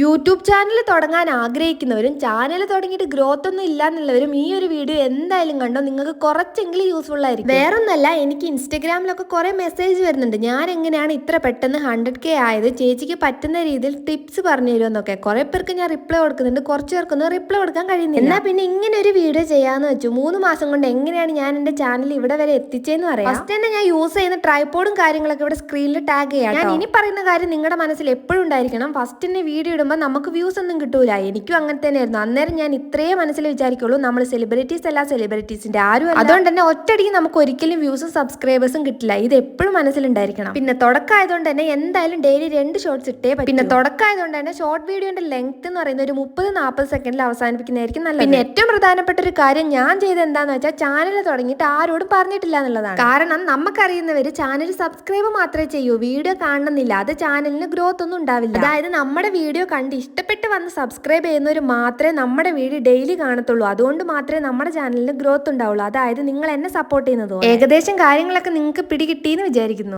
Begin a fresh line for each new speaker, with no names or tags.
YouTube channel തുടങ്ങാൻ ആഗ്രഹിക്കുന്നവരും channel തുടങ്ങിയിട്ട് growth ഒന്നും ഇല്ല എന്നുള്ളവരും ഈ ഒരു വീഡിയോ എന്തായാലും കണ്ടോ? നിങ്ങൾക്ക് കുറച്ചെങ്കിലും യൂസ്ഫുൾ ആയിരിക്കും. വേറൊന്നല്ല എനിക്ക് ഇൻസ്റ്റഗ്രാമിലൊക്കെ കുറെ മെസ്സേജ് വരുന്നുണ്ട്. ഞാൻ എങ്ങനെയാണ് ഇത്ര പെട്ടെന്ന് ഹൺഡ്രഡ് കെ ആയത്? ചേച്ചിക്ക് പറ്റുന്ന രീതിയിൽ ടിപ്സ് പറഞ്ഞു തരുമെന്നൊക്കെ. കുറെ പേർക്ക് ഞാൻ റിപ്ലൈ കൊടുക്കുന്നുണ്ട്. കുറച്ച് പേർക്കൊന്നും റിപ്ലൈ കൊടുക്കാൻ കഴിയുന്നില്ല. എന്നാ പിന്നെ ഇങ്ങനെ ഒരു വീഡിയോ ചെയ്യാന്ന് വെച്ചു. മൂന്ന് മാസം കൊണ്ട് എങ്ങനെയാണ് ഞാൻ എന്റെ ചാനൽ ഇവിടെ വരെ എത്തിച്ചേന്ന് പറയാം. ഫസ്റ്റ് തന്നെ ഞാൻ യൂസ് ചെയ്യുന്ന ട്രൈപോഡും കാര്യങ്ങളൊക്കെ ഇവിടെ സ്ക്രീനിൽ ടാഗ് ചെയ്യാം ഞാൻ ഇനി പറയുന്ന കാര്യം നിങ്ങളുടെ മനസ്സിൽ എപ്പോഴും ഉണ്ടായിരിക്കണം. ഫസ്റ്റ് തന്നെ വീഡിയോ ഇടുമ്പോൾ നമുക്ക് വ്യൂസ് ഒന്നും കിട്ടൂല. എനിക്കും അങ്ങനെ തന്നെയായിരുന്നു. അന്നേരം ഞാൻ ഇത്രയേ മനസ്സിൽ വിചാരിക്കുള്ളൂ നമ്മൾ സെലിബ്രിറ്റീസ് അല്ല സെലിബ്രിറ്റീസിന്റെ ആരും. അതുകൊണ്ട് തന്നെ ഒറ്റയടിക്ക് നമുക്ക് ഒരിക്കലും വ്യൂസും സബ്സ്ക്രൈബേഴ്സും കിട്ടില്ല. ഇത് എപ്പോഴും മനസ്സിലുണ്ടായിരിക്കണം. പിന്നെ തുടക്കമായതുകൊണ്ട് തന്നെ എന്തായാലും ഡെയിലി രണ്ട് ഷോർട്സ് ഇട്ടേ പറ്റൂ. പിന്നെ തുടക്കമായതുകൊണ്ട് തന്നെ ഷോർട്ട് വീഡിയോന്റെ ലെങ്ത് എന്ന് പറയുന്ന ഒരു മുപ്പത് നാൽപ്പത് സെക്കൻഡിൽ അവസാനിപ്പിക്കുന്നതായിരിക്കും നല്ലത്. പിന്നെ ഏറ്റവും പ്രധാനപ്പെട്ട ഒരു കാര്യം ഞാൻ ചെയ്ത് എന്താന്ന് വെച്ചാൽ ചാനൽ തുടങ്ങിയിട്ട് ആരോടും പറഞ്ഞിട്ടില്ല എന്നുള്ളതാണ്. കാരണം നമുക്കറിയുന്നവര് ചാനൽ സബ്സ്ക്രൈബ് മാത്രമേ ചെയ്യൂ. വീഡിയോ കാണണമെന്നില്ല. അത് ചാനലിന് ഗ്രോത്ത് ഒന്നും ഉണ്ടാവില്ല. അതായത് നമ്മുടെ വീഡിയോ കണ്ട് ഇഷ്ടപ്പെട്ട് വന്ന് സബ്സ്ക്രൈബ് ചെയ്യുന്നവർ മാത്രമേ നമ്മുടെ വീഡിയോ ഡെയിലി കാണത്തുള്ളൂ. അതുകൊണ്ട് മാത്രമേ നമ്മുടെ ചാനലിന് ഗ്രോത്ത് ഉണ്ടാവുള്ളൂ. അതായത് നിങ്ങൾ എന്നെ സപ്പോർട്ട് ചെയ്യുന്നത് ഏകദേശം കാര്യങ്ങളൊക്കെ നിങ്ങൾക്ക് പിടികിട്ടിയെന്ന് വിചാരിക്കുന്നു.